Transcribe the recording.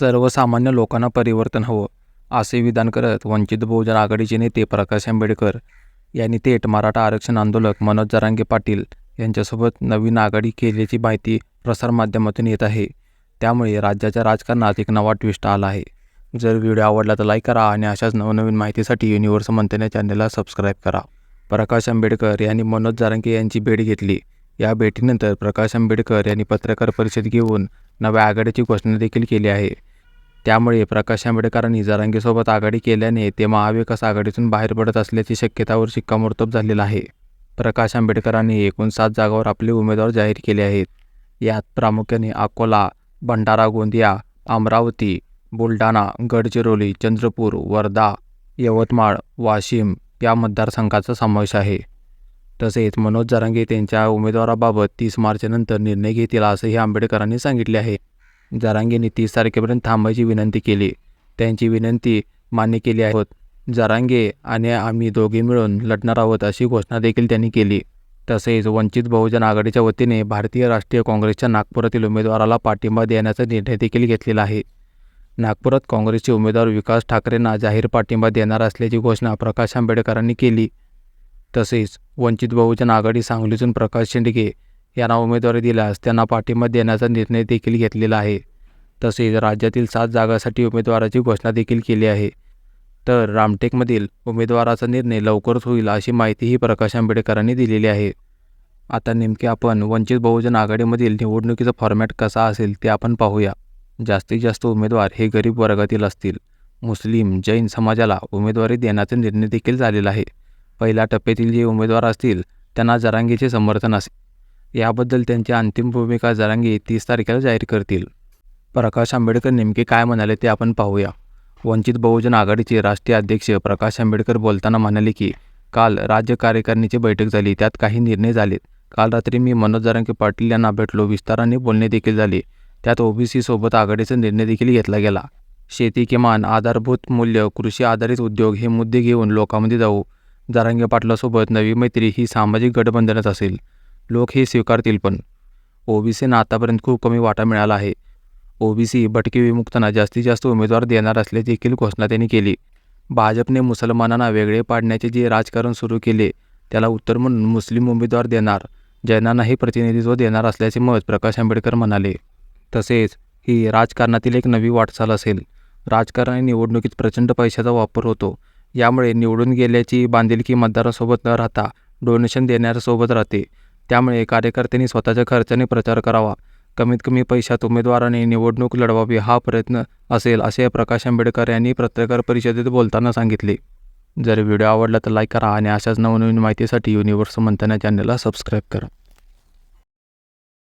सर्वसामान्य लोकांना परिवर्तन हवं असे विधान करत वंचित बहुजन आघाडीचे नेते प्रकाश आंबेडकर यांनी थेट मराठा आरक्षण आंदोलक मनोज जरांगे पाटील यांच्यासोबत नवीन आघाडी केल्याची माहिती प्रसारमाध्यमातून येत आहे. त्यामुळे राज्याच्या राजकारणात एक नवा ट्विस्ट आला आहे. जर व्हिडिओ आवडला तर लाईक करा आणि अशाच नवनवीन माहितीसाठी युनिव्हर्स मंथन चॅनलला सबस्क्राईब करा. प्रकाश आंबेडकर यांनी मनोज जारंगे यांची भेट घेतली. या भेटीनंतर प्रकाश आंबेडकर यांनी पत्रकार परिषद घेऊन नव्या आघाडीची घोषणा देखील केली आहे. त्यामुळे प्रकाश आंबेडकरांनी जरांगेसोबत आघाडी केल्याने ते महाविकास आघाडीतून बाहेर पडत असल्याची शक्यतावर शिक्कामोर्तब झालेला आहे. प्रकाश आंबेडकरांनी एकूण सात जागावर आपले उमेदवार जाहीर केले आहेत. यात प्रामुख्याने अकोला भंडारा गोंदिया अमरावती बुलढाणा गडचिरोली चंद्रपूर वर्धा यवतमाळ वाशिम या मतदारसंघाचा समावेश आहे. तसेच मनोज जरांगे त्यांच्या उमेदवाराबाबत तीस मार्चनंतर निर्णय घेतील असंही आंबेडकरांनी सांगितले आहे. जरांगेंनी तीस तारखेपर्यंत थांबायची विनंती केली. त्यांची विनंती मान्य केली आहोत जारांगे आणि आम्ही दोघे मिळून लढणार आहोत अशी घोषणा देखील त्यांनी केली. तसेच वंचित बहुजन आघाडीच्या वतीने भारतीय राष्ट्रीय काँग्रेसच्या नागपुरातील उमेदवाराला पाठिंबा देण्याचा निर्णय देखील घेतलेला आहे. नागपुरात काँग्रेसचे उमेदवार विकास ठाकरेंना जाहीर पाठिंबा देणार असल्याची घोषणा प्रकाश आंबेडकरांनी केली. तसेच वंचित बहुजन आघाडी सांगलीतून प्रकाश शेंडगे यांना उमेदवारी दिल्यास त्यांना पाठिंबा देण्याचा निर्णय देखील घेतलेला आहे. तसेच राज्यातील सात जागांसाठी उमेदवाराची घोषणा देखील केली आहे. तर रामटेकमधील उमेदवाराचा निर्णय लवकरच होईल अशी माहितीही प्रकाश आंबेडकरांनी दिलेली आहे. आता नेमके आपण वंचित बहुजन आघाडीमधील निवडणुकीचा फॉर्मॅट कसा असेल ते आपण पाहूया. जास्तीत जास्त उमेदवार हे गरीब वर्गातील असतील. मुस्लिम जैन समाजाला उमेदवारी देण्याचा निर्णय देखील झालेला आहे. पहिल्या टप्प्यातील जे उमेदवार असतील त्यांना जरांगीचे समर्थन असेल. याबद्दल त्यांची अंतिम भूमिका जरांगे तीस तारखेला जाहीर करतील. प्रकाश आंबेडकर नेमके काय म्हणाले ते आपण पाहूया. वंचित बहुजन आघाडीचे राष्ट्रीय अध्यक्ष प्रकाश आंबेडकर बोलताना म्हणाले की काल राज्य कार्यकारिणीची बैठक झाली त्यात काही निर्णय झालेत. काल रात्री मी मनोज जरांगे पाटील यांना भेटलो विस्ताराने बोलणे देखील झाले. त्यात ओबीसी सोबत आघाडीचा निर्णय देखील घेतला गेला. शेती किमान आधारभूत मूल्य कृषी आधारित उद्योग हे मुद्दे घेऊन लोकांमध्ये जाऊ. जरांगे पाटलासोबत नवी मैत्री ही सामाजिक गठबंधनच असेल. लोक हे स्वीकारतील पण. ओबीसींना आतापर्यंत खूप कमी वाटा मिळाला आहे. ओबीसी भटके विमुक्तांना जास्तीत जास्त उमेदवार देणार असल्याची देखील घोषणा त्यांनी केली. भाजपने मुसलमानांना वेगळे पाडण्याचे जे राजकारण सुरू केले त्याला उत्तर म्हणून मुस्लिम उमेदवार देणार जैनांनाही प्रतिनिधित्व देणार असल्याचे मत प्रकाश आंबेडकर म्हणाले. तसेच ही राजकारणातील एक नवी वाटचाल असेल. राजकारण आणि निवडणुकीत प्रचंड पैशाचा वापर होतो. यामुळे निवडून गेल्याची बांधिलकी मतदारासोबत न राहता डोनेशन देणाऱ्यासोबत राहते. त्यामुळे कार्यकर्त्यांनी स्वतःच्या खर्चाने प्रचार करावा. कमीत कमी पैशात उमेदवाराने निवडणूक लढवावी हा प्रयत्न असेल असे प्रकाश आंबेडकर यांनी पत्रकार परिषदेत बोलताना सांगितले. जर व्हिडिओ आवडला तर लाईक करा आणि अशाच नवनवीन माहितीसाठी युनिव्हर्स मंथन या चॅनलला सबस्क्राईब करा.